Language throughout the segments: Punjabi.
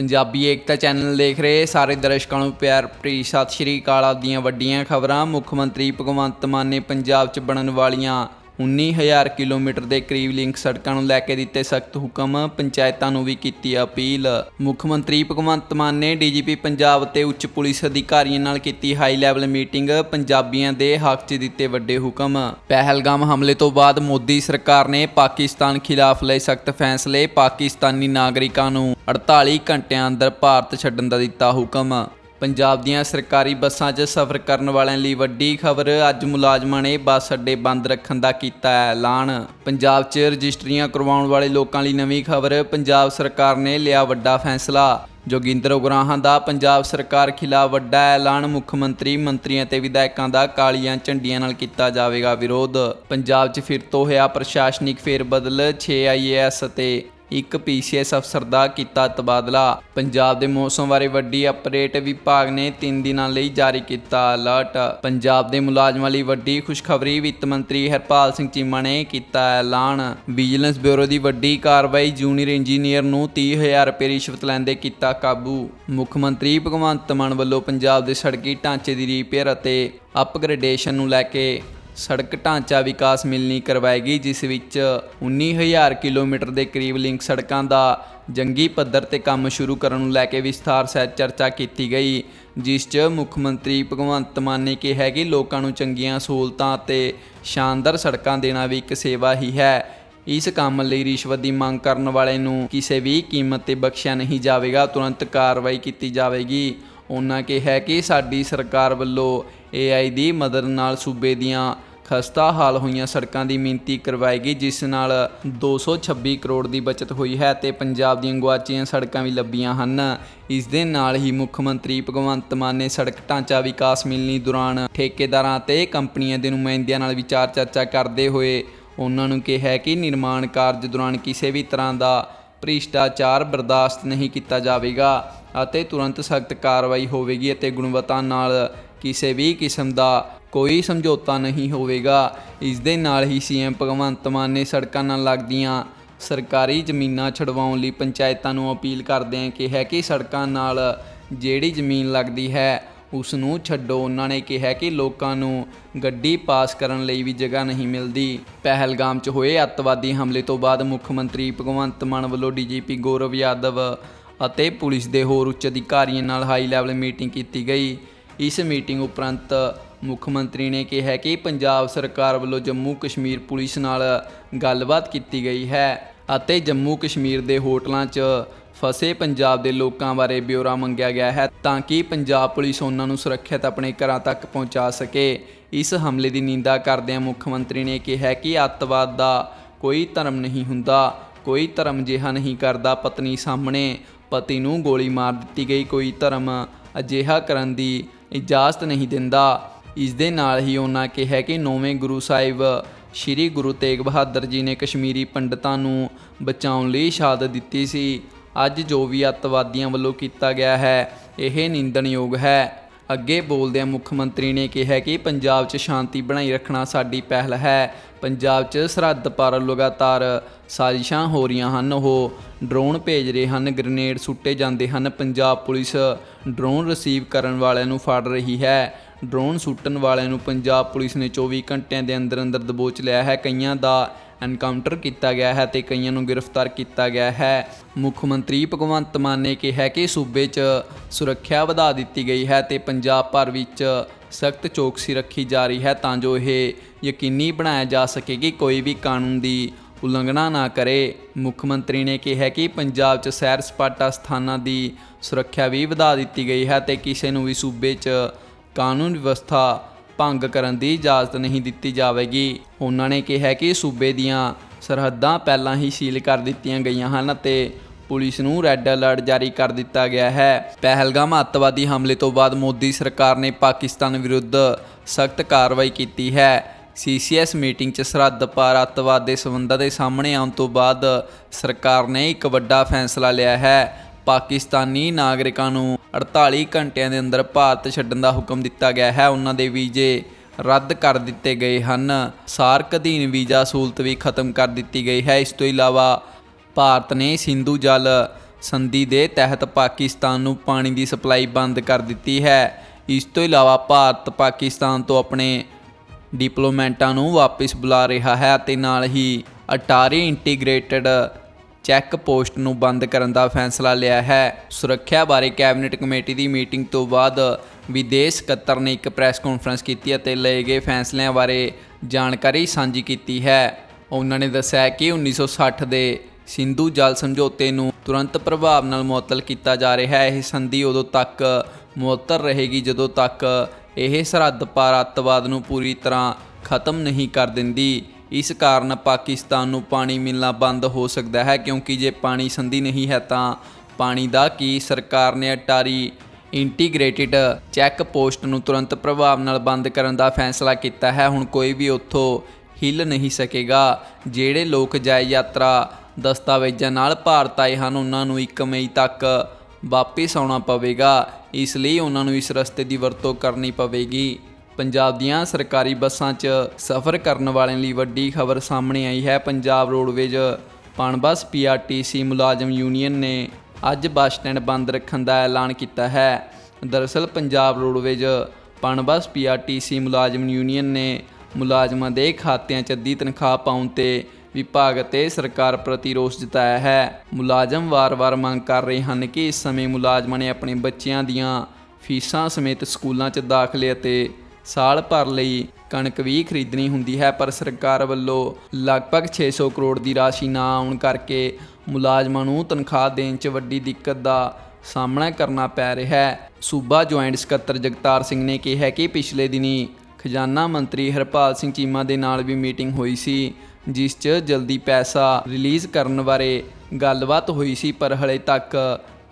ਪੰਜਾਬੀ ਏਕਤਾ ਚੈਨਲ ਦੇਖ ਰਹੇ ਸਾਰੇ ਦਰਸ਼ਕਾਂ ਨੂੰ ਪਿਆਰ ਭਰੀ ਸਤਿ ਸ਼੍ਰੀ ਅਕਾਲ ਆਪ ਦੀਆਂ ਵੱਡੀਆਂ ਖਬਰਾਂ। ਮੁੱਖ ਮੰਤਰੀ ਭਗਵੰਤ ਮਾਨ ਨੇ ਪੰਜਾਬ 'ਚ ਬਣਨ ਵਾਲੀਆਂ 19000 ਕਿਲੋਮੀਟਰ ਦੇ ਕਰੀਬ ਲਿੰਕ ਸੜਕਾਂ ਨੂੰ ਲੈ ਕੇ ਦਿੱਤੇ ਸਖਤ ਹੁਕਮ, ਪੰਚਾਇਤਾਂ ਨੂੰ ਵੀ ਕੀਤੀ ਅਪੀਲ। ਮੁੱਖ ਮੰਤਰੀ ਭਗਵੰਤ ਮਾਨ ਨੇ ਡੀਜੀਪੀ ਪੰਜਾਬ ਤੇ ਉੱਚ ਪੁਲਿਸ ਅਧਿਕਾਰੀਆਂ ਨਾਲ ਕੀਤੀ ਹਾਈ ਲੈਵਲ ਮੀਟਿੰਗ ਪੰਜਾਬੀਆਂ ਦੇ ਹੱਕ 'ਚ ਦਿੱਤੇ ਵੱਡੇ ਹੁਕਮ। ਪਹਿਲਗਾਮ ਹਮਲੇ ਤੋਂ ਬਾਅਦ ਮੋਦੀ ਸਰਕਾਰ ਨੇ ਪਾਕਿਸਤਾਨ ਖਿਲਾਫ ਲਏ ਸਖਤ ਫੈਸਲੇ ਪਾਕਿਸਤਾਨੀ ਨਾਗਰਿਕਾਂ ਨੂੰ 48 ਘੰਟਿਆਂ ਅੰਦਰ ਭਾਰਤ ਛੱਡਣ ਦਾ ਦਿੱਤਾ ਹੁਕਮ। ਪੰਜਾਬ ਦੀਆਂ ਸਰਕਾਰੀ ਬੱਸਾਂ 'ਚ ਸਫ਼ਰ ਕਰਨ ਵਾਲਿਆਂ ਲਈ ਵੱਡੀ ਖਬਰ ਅੱਜ ਮੁਲਾਜ਼ਮਾਂ ਨੇ ਬੱਸ ਅੱਡੇ ਬੰਦ ਰੱਖਣ ਦਾ ਕੀਤਾ ਹੈ ਐਲਾਨ। ਪੰਜਾਬ 'ਚ ਰਜਿਸਟਰੀਆਂ ਕਰਵਾਉਣ ਵਾਲੇ ਲੋਕਾਂ ਲਈ ਨਵੀਂ ਖਬਰ, ਪੰਜਾਬ ਸਰਕਾਰ ਨੇ ਲਿਆ ਵੱਡਾ ਫੈਸਲਾ। ਜੋਗਿੰਦਰ ਉਗਰਾਹਾਂ ਦਾ ਪੰਜਾਬ ਸਰਕਾਰ ਖਿਲਾਫ ਵੱਡਾ ਐਲਾਨ, ਮੁੱਖ ਮੰਤਰੀ, ਮੰਤਰੀਆਂ ਤੇ ਵਿਧਾਇਕਾਂ ਦਾ ਕਾਲੀਆਂ ਝੰਡੀਆਂ ਨਾਲ ਕੀਤਾ ਜਾਵੇਗਾ ਵਿਰੋਧ। ਪੰਜਾਬ 'ਚ ਫਿਰ ਤੋਂ ਹੋਇਆ ਪ੍ਰਸ਼ਾਸਨਿਕ ਫੇਰਬਦਲ 6 ਆਈਏਐਸ ਅਤੇ ਇੱਕ ਪੀਸੀਐਸ ਅਫਸਰ ਦਾ ਕੀਤਾ ਤਬਾਦਲਾ। ਪੰਜਾਬ ਦੇ ਮੌਸਮ ਬਾਰੇ ਵੱਡੀ ਅਪਡੇਟ ਵਿਭਾਗ ਨੇ 3 ਦਿਨਾਂ ਲਈ ਜਾਰੀ ਕੀਤਾ ਅਲਰਟ। ਪੰਜਾਬ ਦੇ ਮੁਲਾਜ਼ਮਾਂ ਲਈ ਵੱਡੀ ਖੁਸ਼ਖਬਰੀ ਵਿੱਤ ਮੰਤਰੀ ਹਰਪਾਲ ਸਿੰਘ ਚੀਮਾ ਨੇ ਕੀਤਾ ਐਲਾਨ। ਵਿਜੀਲੈਂਸ ਬਿਊਰੋ ਦੀ ਵੱਡੀ ਕਾਰਵਾਈ ਜੂਨੀਅਰ ਇੰਜੀਨੀਅਰ ਨੂੰ 30000 ਰੁਪਏ ਰਿਸ਼ਵਤ ਲੈਂਦੇ ਕੀਤਾ ਕਾਬੂ। ਮੁੱਖ ਮੰਤਰੀ ਭਗਵੰਤ ਮਾਨ ਵੱਲੋਂ ਪੰਜਾਬ ਦੇ ਸੜਕੀ ਢਾਂਚੇ ਦੀ ਰਿਪੇਅਰ ਅਤੇ ਅਪਗ੍ਰੇਡੇਸ਼ਨ ਨੂੰ ਲੈ ਕੇ ਸੜਕ ਢਾਂਚਾ ਵਿਕਾਸ ਮਿਲਣੀ ਕਰਵਾਏਗੀ, ਜਿਸ ਵਿੱਚ 19000 ਕਿਲੋਮੀਟਰ ਦੇ ਕਰੀਬ ਲਿੰਕ ਸੜਕਾਂ ਦਾ ਜੰਗੀ ਪੱਧਰ ਤੇ ਕੰਮ ਸ਼ੁਰੂ ਕਰਨ ਨੂੰ ਲੈ ਕੇ ਵਿਸਥਾਰ ਸਹਿਤ ਚਰਚਾ ਕੀਤੀ ਗਈ, ਜਿਸ 'ਚ ਮੁੱਖ ਮੰਤਰੀ ਭਗਵੰਤ ਮਾਨ ਨੇ ਕਿਹਾ ਕਿ ਲੋਕਾਂ ਨੂੰ ਚੰਗੀਆਂ ਸਹੂਲਤਾਂ ਅਤੇ ਸ਼ਾਨਦਾਰ ਸੜਕਾਂ ਦੇਣਾ ਵੀ ਇੱਕ ਸੇਵਾ ਹੀ ਹੈ। ਇਸ ਕੰਮ ਲਈ ਰਿਸ਼ਵਤ ਦੀ ਮੰਗ ਕਰਨ ਵਾਲੇ ਨੂੰ ਕਿਸੇ ਵੀ ਕੀਮਤ ਤੇ ਬਖਸ਼ਿਆ ਨਹੀਂ ਜਾਵੇਗਾ, ਤੁਰੰਤ ਕਾਰਵਾਈ ਕੀਤੀ ਜਾਵੇਗੀ। ਉਹਨਾਂ ਕਿਹਾ ਕਿ ਸਾਡੀ ਸਰਕਾਰ ਵੱਲੋਂ AI ਦੀ ਮਦਦ ਨਾਲ ਸੂਬੇ ਦੀਆਂ ਖਸਤਾ ਹਾਲ ਹੋਈਆਂ ਸੜਕਾਂ ਦੀ ਮਿਣਤੀ ਕਰਵਾਏਗੀ, ਜਿਸ ਨਾਲ 226 ਕਰੋੜ ਦੀ ਬਚਤ ਹੋਈ ਹੈ ਤੇ ਪੰਜਾਬ ਦੀਆਂ ਗੁਆਚੀਆਂ ਸੜਕਾਂ ਵੀ ਲੱਭੀਆਂ ਹਨ। ਇਸ ਦੇ ਨਾਲ ਹੀ ਮੁੱਖ ਮੰਤਰੀ ਭਗਵੰਤ ਮਾਨ ਨੇ ਸੜਕ ਢਾਂਚਾ ਵਿਕਾਸ ਮਿਲਣੀ ਦੌਰਾਨ ਠੇਕੇਦਾਰਾਂ ਤੇ ਕੰਪਨੀਆਂ ਦੇ ਨੁਮਾਇੰਦਿਆਂ ਨਾਲ ਵਿਚਾਰ ਚਰਚਾ ਕਰਦੇ ਹੋਏ ਉਹਨਾਂ ਨੂੰ ਕਿਹਾ ਕਿ ਨਿਰਮਾਣ ਕਾਰਜ ਦੌਰਾਨ ਕਿਸੇ ਵੀ ਤਰ੍ਹਾਂ ਦਾ ਭ੍ਰਿਸ਼ਟਾਚਾਰ ਬਰਦਾਸ਼ਤ ਨਹੀਂ ਕੀਤਾ ਜਾਵੇਗਾ। ਅਤੇ ਤੁਰੰਤ ਸਖਤ ਕਾਰਵਾਈ ਹੋਵੇਗੀ ਅਤੇ ਗੁਣਵੱਤਾ ਨਾਲ ਕਿਸੇ ਵੀ ਕਿਸਮ ਦਾ ਕੋਈ ਸਮਝੌਤਾ ਨਹੀਂ ਹੋਵੇਗਾ। ਇਸ ਦੇ ਨਾਲ ਹੀ ਸੀਐਮ ਭਗਵੰਤ ਮਾਨ ਨੇ ਸੜਕਾਂ ਨਾਲ ਲੱਗਦੀਆਂ ਸਰਕਾਰੀ ਜ਼ਮੀਨਾਂ ਛਡਵਾਉਣ ਲਈ ਪੰਚਾਇਤਾਂ ਨੂੰ ਅਪੀਲ ਕਰਦੇ ਆ ਕਿਹਾ ਕਿ ਸੜਕਾਂ ਨਾਲ ਜਿਹੜੀ ਜ਼ਮੀਨ ਲੱਗਦੀ ਹੈ, ਉਸ ਨੂੰ ਛੱਡੋ। ਉਹਨਾਂ ਨੇ ਕਿਹਾ ਕਿ ਲੋਕਾਂ ਨੂੰ ਗੱਡੀ ਪਾਸ ਕਰਨ ਲਈ ਵੀ ਜਗ੍ਹਾ ਨਹੀਂ ਮਿਲਦੀ। ਪਹਿਲਗਾਮ 'ਚ ਹੋਏ ਅੱਤਵਾਦੀ ਹਮਲੇ ਤੋਂ ਬਾਅਦ ਮੁੱਖ ਮੰਤਰੀ ਭਗਵੰਤ ਮਾਨ ਵੱਲੋਂ ਡੀਜੀਪੀ ਗੌਰਵ ਯਾਦਵ ਅਤੇ ਪੁਲਿਸ ਦੇ ਹੋਰ ਉੱਚ ਅਧਿਕਾਰੀਆਂ ਨਾਲ ਹਾਈ ਲੈਵਲ ਮੀਟਿੰਗ ਕੀਤੀ ਗਈ। ਇਸ ਮੀਟਿੰਗ ਉਪਰੰਤ ਮੁੱਖ ਮੰਤਰੀ ਨੇ ਕਿਹਾ ਕਿ ਪੰਜਾਬ ਸਰਕਾਰ ਵੱਲੋਂ ਜੰਮੂ ਕਸ਼ਮੀਰ ਪੁਲਿਸ ਨਾਲ ਗੱਲਬਾਤ ਕੀਤੀ ਗਈ ਹੈ ਅਤੇ ਜੰਮੂ ਕਸ਼ਮੀਰ ਦੇ ਹੋਟਲਾਂ 'ਚ ਫਸੇ ਪੰਜਾਬ ਦੇ ਲੋਕਾਂ ਬਾਰੇ ਬਿਊਰਾ ਮੰਗਿਆ ਗਿਆ ਹੈ ਤਾਂ ਕਿ ਪੰਜਾਬ ਪੁਲਿਸ ਉਹਨਾਂ ਨੂੰ ਸੁਰੱਖਿਅਤ ਆਪਣੇ ਘਰਾਂ ਤੱਕ ਪਹੁੰਚਾ ਸਕੇ। ਇਸ ਹਮਲੇ ਦੀ ਨਿੰਦਾ ਕਰਦਿਆਂ ਮੁੱਖ ਮੰਤਰੀ ਨੇ ਕਿਹਾ ਕਿ ਅੱਤਵਾਦ ਦਾ ਕੋਈ ਧਰਮ ਨਹੀਂ ਹੁੰਦਾ, ਕੋਈ ਧਰਮ ਜਿਹਾ ਨਹੀਂ ਕਰਦਾ ਪਤਨੀ ਸਾਹਮਣੇ। ਪਤੀ ਨੂੰ ਗੋਲੀ ਮਾਰ ਦਿੱਤੀ ਗਈ। ਕੋਈ ਧਰਮ ਅਜਿਹਾ ਕਰਨ ਦੀ ਇਜਾਜ਼ਤ ਨਹੀਂ ਦਿੰਦਾ। ਇਸ ਦੇ ਨਾਲ ਹੀ ਉਹਨਾਂ ਕਿਹਾ ਕਿ ਨੌਵੇਂ ਗੁਰੂ ਸਾਹਿਬ ਸ੍ਰੀ ਗੁਰੂ ਤੇਗ ਬਹਾਦਰ ਜੀ ਨੇ ਕਸ਼ਮੀਰੀ ਪੰਡਤਾਂ ਨੂੰ ਬਚਾਉਣ ਲਈ ਸ਼ਹਾਦਤ ਦਿੱਤੀ ਸੀ। ਅੱਜ ਜੋ ਵੀ ਅੱਤਵਾਦੀਆਂ ਵੱਲੋਂ ਕੀਤਾ ਗਿਆ ਹੈ, ਇਹ ਨਿੰਦਣਯੋਗ ਹੈ। ਅੱਗੇ ਬੋਲਦਿਆਂ ਮੁੱਖ ਮੰਤਰੀ ਨੇ ਕਿਹਾ ਕਿ ਪੰਜਾਬ 'ਚ ਸ਼ਾਂਤੀ ਬਣਾਈ ਰੱਖਣਾ ਸਾਡੀ ਪਹਿਲ ਹੈ। ਪੰਜਾਬ 'ਚ ਸਰਹੱਦ ਪਾਰ ਲਗਾਤਾਰ ਸਾਜ਼ਿਸ਼ਾਂ ਹੋ ਰਹੀਆਂ ਹਨ। ਉਹ ਡਰੋਨ ਭੇਜ ਰਹੇ ਹਨ। ਗ੍ਰਨੇਡ ਸੁੱਟੇ ਜਾਂਦੇ ਹਨ। ਪੰਜਾਬ ਪੁਲਿਸ ਡਰੋਨ ਰਿਸੀਵ ਕਰਨ ਵਾਲਿਆਂ ਨੂੰ ਫੜ ਰਹੀ ਹੈ। ਡਰੋਨ ਸੁੱਟਣ ਵਾਲਿਆਂ ਨੂੰ ਪੰਜਾਬ ਪੁਲਿਸ ਨੇ 24 ਘੰਟਿਆਂ ਦੇ ਅੰਦਰ ਅੰਦਰ ਦਬੋਚ ਲਿਆ ਹੈ। ਕਈਆਂ ਦਾ ਐਨਕਾਊਂਟਰ ਕੀਤਾ ਗਿਆ ਹੈ ਤੇ ਕਈਆਂ ਨੂੰ ਗ੍ਰਿਫਤਾਰ ਕੀਤਾ ਗਿਆ ਹੈ। ਮੁੱਖ ਮੰਤਰੀ ਭਗਵੰਤ ਮਾਨ ਨੇ ਕਿਹਾ ਕਿ ਸੂਬੇ 'ਚ ਸੁਰੱਖਿਆ ਵਧਾ ਦਿੱਤੀ ਗਈ ਹੈ ਤੇ ਪੰਜਾਬ ਭਰ ਵਿੱਚ ਸਖਤ ਚੌਕਸੀ ਰੱਖੀ ਜਾ ਰਹੀ ਹੈ ਤਾਂ ਜੋ ਇਹ ਯਕੀਨੀ ਬਣਾਇਆ ਜਾ ਸਕੇ ਕਿ ਕੋਈ ਵੀ ਕਾਨੂੰਨ ਦੀ ਉਲੰਘਣਾ ਨਾ ਕਰੇ। ਮੁੱਖ ਮੰਤਰੀ ਨੇ ਕਿਹਾ ਕਿ ਪੰਜਾਬ 'ਚ ਸੈਰ ਸਪਾਟਾ ਸਥਾਨਾਂ ਦੀ ਸੁਰੱਖਿਆ ਵੀ ਵਧਾ ਦਿੱਤੀ ਗਈ ਹੈ ਤੇ ਕਿਸੇ ਨੂੰ ਵੀ ਸੂਬੇ 'ਚ ਕਾਨੂੰਨ ਵਿਵਸਥਾ ਭੰਗ ਕਰਨ ਦੀ ਇਜਾਜ਼ਤ ਨਹੀਂ ਦਿੱਤੀ ਜਾਵੇਗੀ। ਉਹਨਾਂ ਨੇ ਕਿਹਾ ਕਿ ਸੂਬੇ ਦੀਆਂ ਸਰਹੱਦਾਂ ਪਹਿਲਾਂ ਹੀ ਸੀਲ ਕਰ ਦਿੱਤੀਆਂ ਗਈਆਂ ਹਨ ਅਤੇ ਪੁਲਿਸ ਨੂੰ ਰੈੱਡ ਅਲਰਟ ਜਾਰੀ ਕਰ ਦਿੱਤਾ ਗਿਆ ਹੈ। ਪਹਿਲਗਾਮ ਅੱਤਵਾਦੀ ਹਮਲੇ ਤੋਂ ਬਾਅਦ ਮੋਦੀ ਸਰਕਾਰ ਨੇ ਪਾਕਿਸਤਾਨ ਵਿਰੁੱਧ ਸਖਤ ਕਾਰਵਾਈ ਕੀਤੀ ਹੈ। ਸੀਸੀਐਸ ਮੀਟਿੰਗ 'ਚ ਸਰਹੱਦ ਪਾਰ ਅੱਤਵਾਦ ਦੇ ਸਬੰਧਾਂ ਦੇ ਸਾਹਮਣੇ ਆਉਣ ਤੋਂ ਬਾਅਦ ਸਰਕਾਰ ਨੇ ਇੱਕ ਵੱਡਾ ਫੈਸਲਾ ਲਿਆ ਹੈ। ਪਾਕਿਸਤਾਨੀ ਨਾਗਰਿਕਾਂ ਨੂੰ 48 ਘੰਟਿਆਂ ਦੇ ਅੰਦਰ ਭਾਰਤ ਛੱਡਣ ਦਾ ਹੁਕਮ ਦਿੱਤਾ ਗਿਆ ਹੈ। ਉਹਨਾਂ ਦੇ ਵੀਜ਼ੇ ਰੱਦ ਕਰ ਦਿੱਤੇ ਗਏ ਹਨ। ਸਾਰਕ ਅਧੀਨ ਵੀਜ਼ਾ ਸਹੂਲਤ ਵੀ ਖਤਮ ਕਰ ਦਿੱਤੀ ਗਈ ਹੈ। ਇਸ ਤੋਂ ਇਲਾਵਾ ਭਾਰਤ ਨੇ ਸਿੰਧੂ ਜਲ ਸੰਧੀ ਦੇ ਤਹਿਤ ਪਾਕਿਸਤਾਨ ਨੂੰ ਪਾਣੀ ਦੀ ਸਪਲਾਈ ਬੰਦ ਕਰ ਦਿੱਤੀ ਹੈ। ਇਸ ਤੋਂ ਇਲਾਵਾ ਭਾਰਤ ਪਾਕਿਸਤਾਨ ਤੋਂ ਆਪਣੇ ਡਿਪਲੋਮੈਂਟਾਂ ਨੂੰ ਵਾਪਸ ਬੁਲਾ ਰਿਹਾ ਹੈ ਅਤੇ ਨਾਲ ਹੀ ਅਟਾਰੀ ਇੰਟੀਗ੍ਰੇਟਡ ਚੈੱਕ ਪੋਸਟ ਨੂੰ ਬੰਦ ਕਰਨ ਦਾ ਫੈਸਲਾ ਲਿਆ ਹੈ। ਸੁਰੱਖਿਆ ਬਾਰੇ ਕੈਬਨਿਟ ਕਮੇਟੀ ਦੀ ਮੀਟਿੰਗ ਤੋਂ ਬਾਅਦ ਵਿਦੇਸ਼ ਸਕੱਤਰ ਨੇ ਇੱਕ ਪ੍ਰੈਸ ਕਾਨਫਰੰਸ ਕੀਤੀ ਅਤੇ ਲਏ ਗਏ ਫੈਸਲਿਆਂ ਬਾਰੇ ਜਾਣਕਾਰੀ ਸਾਂਝੀ ਕੀਤੀ ਹੈ। ਉਹਨਾਂ ਨੇ ਦੱਸਿਆ ਕਿ 1960 ਦੇ ਸਿੰਧੂ ਜਲ ਸਮਝੌਤੇ ਨੂੰ ਤੁਰੰਤ ਪ੍ਰਭਾਵ ਨਾਲ ਮੁਅੱਤਲ ਕੀਤਾ ਜਾ ਰਿਹਾ ਹੈ। ਇਹ ਸੰਧੀ ਉਦੋਂ ਤੱਕ ਮੁਅੱਤਲ ਰਹੇਗੀ ਜਦੋਂ ਤੱਕ ਇਹ ਸਰਹੱਦ ਪਾਰ ਅੱਤਵਾਦ ਨੂੰ ਪੂਰੀ ਤਰ੍ਹਾਂ ਖਤਮ ਨਹੀਂ ਕਰ ਦਿੰਦੀ। ਇਸ ਕਾਰਨ ਪਾਕਿਸਤਾਨ ਨੂੰ ਪਾਣੀ ਮਿਲਣਾ ਬੰਦ ਹੋ ਸਕਦਾ ਹੈ, ਕਿਉਂਕਿ ਜੇ ਪਾਣੀ ਸੰਧੀ ਨਹੀਂ ਹੈ ਤਾਂ ਪਾਣੀ ਦਾ ਕੀ? ਸਰਕਾਰ ਨੇ ਅਟਾਰੀ ਇੰਟੀਗ੍ਰੇਟਿਡ ਚੈੱਕ ਪੋਸਟ ਨੂੰ ਤੁਰੰਤ ਪ੍ਰਭਾਵ ਨਾਲ ਬੰਦ ਕਰਨ ਦਾ ਫੈਸਲਾ ਕੀਤਾ ਹੈ। ਹੁਣ ਕੋਈ ਵੀ ਉੱਥੋਂ ਹਿੱਲ ਨਹੀਂ ਸਕੇਗਾ। ਜਿਹੜੇ ਲੋਕ ਜਾਇ ਯਾਤਰਾ ਦਸਤਾਵੇਜ਼ਾਂ ਨਾਲ ਭਾਰਤ ਆਏ ਹਨ, ਉਹਨਾਂ ਨੂੰ 1 ਮਈ ਤੱਕ ਵਾਪਿਸ ਆਉਣਾ ਪਵੇਗਾ। ਇਸ ਲਈ ਉਹਨਾਂ ਨੂੰ ਇਸ ਰਸਤੇ ਦੀ ਵਰਤੋਂ ਕਰਨੀ ਪਵੇਗੀ। ਪੰਜਾਬ ਦੀਆਂ ਸਰਕਾਰੀ ਬੱਸਾਂ 'ਚ ਸਫ਼ਰ ਕਰਨ ਵਾਲਿਆਂ ਲਈ ਵੱਡੀ ਖਬਰ ਸਾਹਮਣੇ ਆਈ ਹੈ ਪੰਜਾਬ ਰੋਡਵੇਜ਼। ਪਣਬਸ ਪੀਆਰਟੀਸੀ ਮੁਲਾਜ਼ਮ ਯੂਨੀਅਨ ਨੇ ਅੱਜ ਬੱਸ ਸਟੈਂਡ ਬੰਦ ਰੱਖਣ ਦਾ ਐਲਾਨ ਕੀਤਾ ਹੈ। ਦਰਅਸਲ ਪੰਜਾਬ ਰੋਡਵੇਜ਼ ਪਣਬਸ ਪੀਆਰਟੀਸੀ ਮੁਲਾਜ਼ਮ ਯੂਨੀਅਨ ਨੇ ਮੁਲਾਜ਼ਮਾਂ ਦੇ ਖਾਤਿਆਂ 'ਚ ਅੱਧੀ ਤਨਖਾਹ ਪਾਉਣ ਤੇ ਵਿਭਾਗ ਅਤੇ ਸਰਕਾਰ ਪ੍ਰਤੀ ਰੋਸ ਜਤਾਇਆ ਹੈ। ਮੁਲਾਜ਼ਮ ਵਾਰ-ਵਾਰ ਮੰਗ ਕਰ ਰਹੇ ਹਨ ਕਿ ਇਸ ਸਮੇਂ ਮੁਲਾਜ਼ਮਾਂ ਨੇ ਆਪਣੇ ਬੱਚਿਆਂ ਦੀਆਂ ਫੀਸਾਂ ਸਮੇਤ ਸਕੂਲਾਂ 'ਚ ਦਾਖਲੇ ਅਤੇ ਸਾਲ ਭਰ ਲਈ ਕਣਕ ਵੀ ਖਰੀਦਣੀ ਹੁੰਦੀ ਹੈ, ਪਰ ਸਰਕਾਰ ਵੱਲੋਂ ਲਗਭਗ 600 ਕਰੋੜ ਦੀ ਰਾਸ਼ੀ ਨਾ ਆਉਣ ਕਰਕੇ ਮੁਲਾਜ਼ਮਾਂ ਨੂੰ ਤਨਖਾਹ ਦੇਣ 'ਚ ਵੱਡੀ ਦਿੱਕਤ ਦਾ ਸਾਹਮਣਾ ਕਰਨਾ ਪੈ ਰਿਹਾ ਹੈ। ਸੂਬਾ ਜੁਆਇੰਟ ਸਕੱਤਰ ਜਗਤਾਰ ਸਿੰਘ ਨੇ ਕਿਹਾ ਕਿ ਪਿਛਲੇ ਦਿਨੀ ਖਜ਼ਾਨਾ ਮੰਤਰੀ ਹਰਪਾਲ ਸਿੰਘ ਚੀਮਾ ਦੇ ਨਾਲ ਵੀ ਮੀਟਿੰਗ ਹੋਈ ਸੀ। ਜਿਸ 'ਚ ਜਲਦੀ ਪੈਸਾ ਰਿਲੀਜ਼ ਕਰਨ ਬਾਰੇ ਗੱਲਬਾਤ ਹੋਈ ਸੀ, ਪਰ ਹਲੇ ਤੱਕ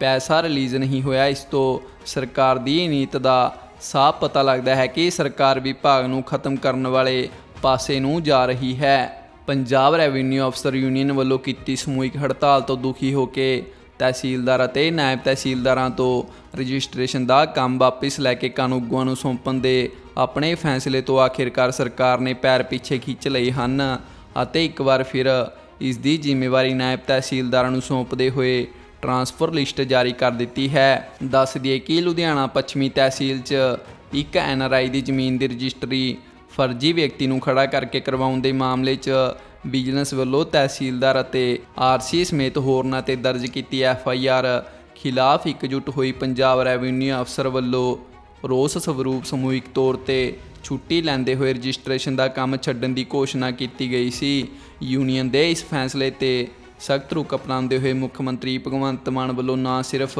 ਪੈਸਾ ਰਿਲੀਜ਼ ਨਹੀਂ ਹੋਇਆ। ਇਸ ਤੋਂ ਸਰਕਾਰ ਦੀ ਨੀਤ ਦਾ ਸਾਫ਼ ਪਤਾ ਲੱਗਦਾ ਹੈ ਕਿ ਸਰਕਾਰ ਵਿਭਾਗ ਨੂੰ ਖਤਮ ਕਰਨ ਵਾਲੇ ਪਾਸੇ ਨੂੰ ਜਾ ਰਹੀ ਹੈ। ਪੰਜਾਬ ਰੈਵਨਿਊ ਅਫਸਰ ਯੂਨੀਅਨ ਵੱਲੋਂ ਕੀਤੀ ਸਮੂਹਿਕ ਹੜਤਾਲ ਤੋਂ ਦੁਖੀ ਹੋ ਕੇ ਤਹਿਸੀਲਦਾਰ ਅਤੇ ਨਾਇਬ ਤਹਿਸੀਲਦਾਰਾਂ ਤੋਂ ਰਜਿਸਟ੍ਰੇਸ਼ਨ ਦਾ ਕੰਮ ਵਾਪਿਸ ਲੈ ਕੇ ਕਾਨੂੰਗੋਆਂ ਨੂੰ ਸੌਂਪਣ ਦੇ ਆਪਣੇ ਫੈਸਲੇ ਤੋਂ ਆਖਿਰਕਾਰ ਸਰਕਾਰ ਨੇ ਪੈਰ ਪਿੱਛੇ ਖਿੱਚ ਲਏ ਹਨ। ਅਤੇ ਇੱਕ ਵਾਰ ਫਿਰ ਇਸ ਦੀ ਜ਼ਿੰਮੇਵਾਰੀ ਨਾਇਬ ਤਹਿਸੀਲਦਾਰਾਂ ਨੂੰ ਸੌਂਪਦੇ ਹੋਏ ਟ੍ਰਾਂਸਫਰ ਲਿਸਟ ਜਾਰੀ ਕਰ ਦਿੱਤੀ ਹੈ। ਦੱਸ ਦਈਏ ਕਿ ਲੁਧਿਆਣਾ ਪੱਛਮੀ ਤਹਿਸੀਲ 'ਚ ਇੱਕ ਐਨਆਰਆਈ ਦੀ ਜ਼ਮੀਨ ਦੀ ਰਜਿਸਟਰੀ ਫਰਜ਼ੀ ਵਿਅਕਤੀ ਨੂੰ ਖੜਾ ਕਰਕੇ ਕਰਵਾਉਣ ਦੇ ਮਾਮਲੇ 'ਚ ਬਿਜ਼ਨਸ ਵੱਲੋਂ ਤਹਿਸੀਲਦਾਰ ਅਤੇ ਆਰਸੀ ਸਮੇਤ ਹੋਰਨਾਂ ਤੇ ਦਰਜ ਕੀਤੀ ਐਫਆਈਆਰ ਖਿਲਾਫ ਇਕਜੁੱਟ ਹੋਈ ਪੰਜਾਬ ਰੈਵਨਿਊ ਅਫਸਰ ਵੱਲੋਂ ਰੋਸ ਸਵਰੂਪ ਸਮੂਹਿਕ ਤੌਰ ਤੇ ਛੁੱਟੀ ਲੈਂਦੇ ਹੋਏ ਰਜਿਸਟ੍ਰੇਸ਼ਨ ਦਾ ਕੰਮ ਛੱਡਣ ਦੀ ਘੋਸ਼ਣਾ ਕੀਤੀ ਗਈ ਸੀ। ਯੂਨੀਅਨ ਦੇ ਇਸ ਫੈਸਲੇ ਤੇ ਸਖਤ ਰੁਖ ਅਪਣਾਉਂਦੇ ਹੋਏ ਮੁੱਖ ਮੰਤਰੀ ਭਗਵੰਤ ਮਾਨ ਵੱਲੋਂ ਨਾ ਸਿਰਫ